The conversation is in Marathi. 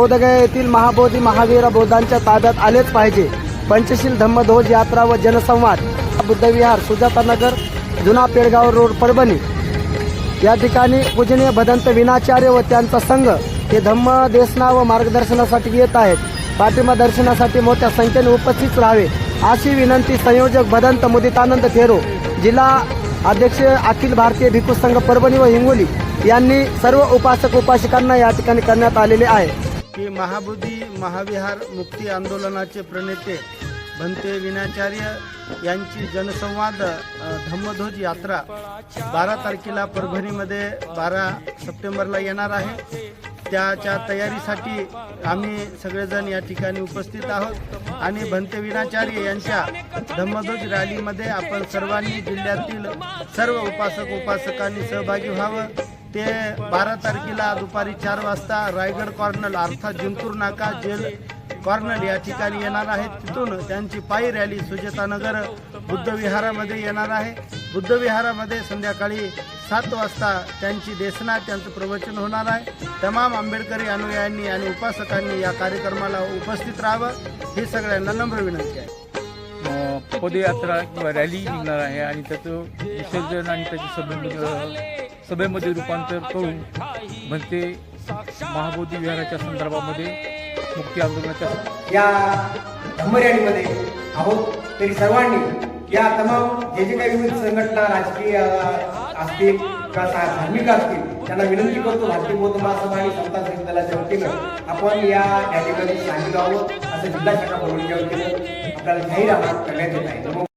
बोधगया येथील महाबोधी महावीर बौद्धांच्या ताब्यात आलेच पाहिजे. पंचशील धम्मध्वज यात्रा व जनसंवाद. बुद्धविहार सुजातानगर जुना पेडगाव रोड परभणी. या ठिकाणी पूजनीय भदंत विनाचार्य व त्यांचा संघ हे धम्म देशना व मार्गदर्शनासाठी येत आहेत. पाठिंबा दर्शनासाठी मोठ्या संख्येने उपस्थित राहावे अशी विनंती संयोजक भदंत मुदितानंद थेरो जिल्हा अध्यक्ष अखिल भारतीय भिक्खू संघ परभणी व हिंगोली यांनी सर्व उपासक उपासिकांना या ठिकाणी करण्यात आलेले आहे. की महाबोधी महाविहार मुक्ती आंदोलनाचे प्रणेते भंते विनाचार्य यांची जनसंवाद धम्मध्वज यात्रा बारा तारखेला परभणीमध्ये बारा सप्टेंबरला येणार आहे. त्याच्या तयारीसाठी आम्ही सगळेजण या ठिकाणी उपस्थित आहोत आणि भंते विनाचार्य यांच्या धम्मध्वज रॅलीमध्ये आपण सर्वांनी जिल्ह्यातील सर्व उपासक उपासकांनी सहभागी व्हावं. ते बारा तारखेला दुपारी चार वाजता रायगड कॉर्नल अर्थात जिंतूर नाका जेल कॉर्नल या ठिकाणी येणार आहेत. तिथून त्यांची पायी रॅली सुजेतानगर बुद्धविहारामध्ये येणार आहे. बुद्ध विहारामध्ये संध्याकाळी सात वाजता त्यांची देशना त्यांचं प्रवचन होणार आहे. तमाम आंबेडकरी अनुयायांनी आणि उपासकांनी या कार्यक्रमाला उपस्थित राहावं ही सगळ्यांना नम्र विनंती आहे. पदयात्रा किंवा रॅली निघणार आहे आणि त्याचं विसर्जन आणि त्याची सभेमध्ये सभेमध्ये रूपांतर करून म्हणते महाबोधी विहाराच्या संदर्भामध्ये मुक्ती आंदोलनाच्या या धम्मरॅलीमध्ये आहोत. तरी सर्वांनी या तमाम जे जे काही विविध संघटना राजकीय असतील किंवा धार्मिक असतील त्यांना विनंती करतो भारतीय बौद्ध महासभा आणि समता संघ दलाच्या वतीनं आपण या ठिकाणी सामील आहोत. असं जिल्हा शाखा परवडीच्या वतीनं आपल्याला जाहीर करण्यात येत आहे.